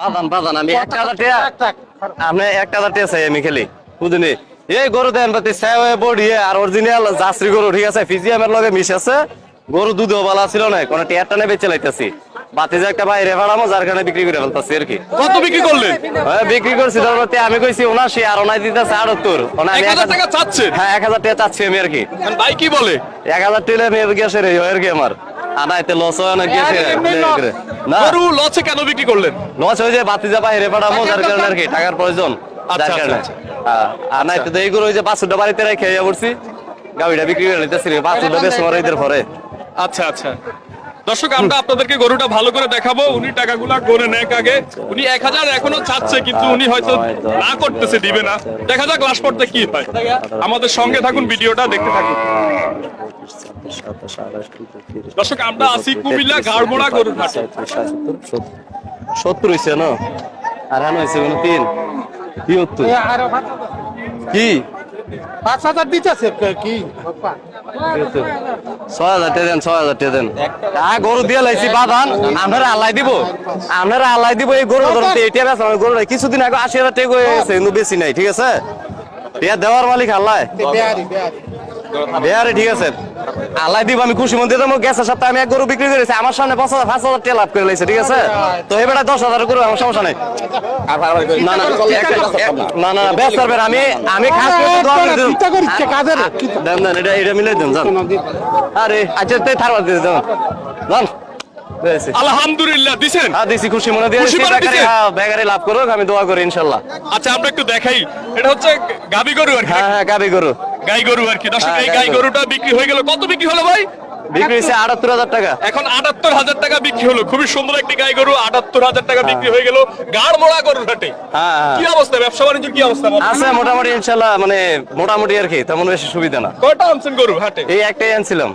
বাদান বাদান আমি একটা হাজার টিয়া আপনি একটা হাজার টিয়া চাই আমি খেলি। বুঝলি এই গরু দেন বাতি সায় বডি আর অরিজিনাল জাসরি গরু ঠিক আছে? ফিজিয়ামের লগে মিশ আছে। গরু দুধ বালা ছিল না কোন টিয়ারটা নেবে চালাইতেছি বাতি যে একটা বাইরে ভাড়ামো যার কারণে বিক্রি করে ফেলতেছি আর কি। কত বিক্রি করলেন? হ্যাঁ, বিক্রি করছি ধর বাতি আমি কইছি উনাশি আর ওনাই দিতেছে আটাত্তর। ওনা আমি এক হাজার টাকা চাচ্ছে হ্যাঁ এক হাজার টাকা চাচ্ছি আমি আর কি। ভাই কি বলে? এক হাজার টাকা মেয়ে গেছে রে আর কি আমার। আনাইতে লস হয় না গেছে। না। গরু লসে কেন বিক্রি করলেন? লস হয়ে যায় বাতি যা বাইরে পাঠাবো যার কারণে আর কি টাকার প্রয়োজন। আচ্ছা, আচ্ছা, আচ্ছা। আর নাই ওই যে বাসুটা বাড়িতে রেখে গাড়িটা বিক্রি করে নিতেছি বাসুটা বেশ আমার ঈদের পরে। আচ্ছা আচ্ছা। দর্শক আমরা আপনাদেরকে গরুটা ভালো করে দেখাবো। উনি টাকাগুলা গনে নেক আগে। উনি এক হাজার এখনও চাচ্ছে কিন্তু উনি হয়তো। না করতেছে দিবে না। দেখা যাক লাস্ট পর্তে কি হয়। আমাদের সঙ্গে থাকুন ভিডিওটা দেখতে থাকুন। দর্শক আমরা আছি কুমিল্লা গাড়বোড়া গরুর হাটে সত্তর হয়েছে না? আর হান হয়েছে কোনো তিন? কি পাঁচ হাজার। দিতেছে কি ছয় হাজার টাকা দেন ছয় হাজার টাকা দেন। হ্যাঁ গরু দিয়ে লাইছি বাদান। আপনারা আল্লাহ দিব। আপনারা আল্লাহ দিব এই গরু এটা বেশ গরু কিছুদিন আগে আশি হাজার টাকা হয়ে গেছে কিন্তু বেশি নাই ঠিক আছে? এটা দেওয়ার মালিক আল্লাহ। বেহারি ঠিক আছে। আল্লাহ দিব আমি খুশি মন্দির দেবো গেছে সপ্তাহে আমি এক গরু বিক্রি করেছি আমার সামনে পাঁচ হাজার পাঁচ হাজার লাভ করে লাইছে ঠিক আছে? তো এবার দশ হাজার গরু আমার সমস্যা নাই। না না একটা- না। না না পারবেন আমি আমি খাস এটা এটা দেন আরে আচ্ছা তাই থারবার দিয়ে দেন যান। বেশি আলহামদুলিল্লাহ দিছেন? হ্যাঁ দিছি খুশি মনে দিয়ে খুশি মনে দিছে? বেগারে লাভ করুক আমি দোয়া করি ইনশাল্লাহ। আচ্ছা আমরা একটু দেখাই। এটা হচ্ছে গাবি গরু আর হ্যাঁ হ্যাঁ গাবি গরু। গাই গরু আর কি। দর্শক হ্যাঁ, এই গাই গরুটা বিক্রি হয়ে গেল। কত বিক্রি হলো ভাই? বিক্রি হয়েছে আটাত্তর হাজার টাকা। এখন আটাত্তর হাজার টাকা বিক্রি হলো। খুবই সুন্দর একটি গাই গরু আটাত্তর হাজার টাকা বিক্রি হয়ে। গেল গাড় মোড়া গরুর হাটে। হ্যাঁ হ্যাঁ। কি অবস্থা? ব্যবসা বাণিজ্য কি অবস্থা? আছে মোটামুটি ইনশাল্লাহ মানে মোটামুটি আর কি তেমন বেশি সুবিধা না। কয়টা আনছেন গরু হাটে? এই একটাই আনছিলাম।